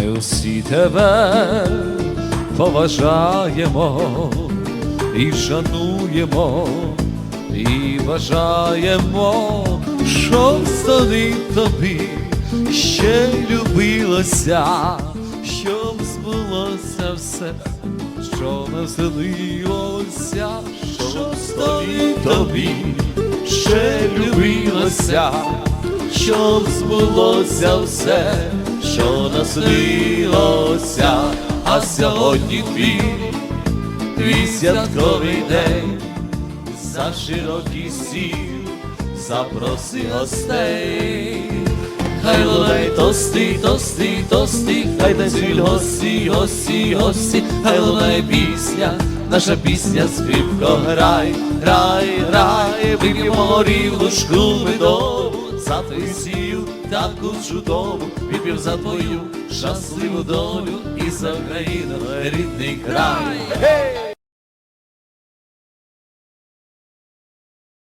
Ми усі тебе поважаємо і шануємо, і бажаємо, щоб стали тобі ще любилося, щоб збулося все, що населилося, щоб стали тобі ще любилося, щоб збулося все, що наснилося, а сьогодні твій, твій святковий день, за широкий стіл запроси гостей. Хай лунай тости, тости, тости, хай танцюють гості, гості, гості, хай лунає пісня, наша пісня скрипко грай, грай, грай, вип'ємо горілочку медову, за твою сію таку чудову, вип'ємо за твою щасливу долю і за Україну рідний край.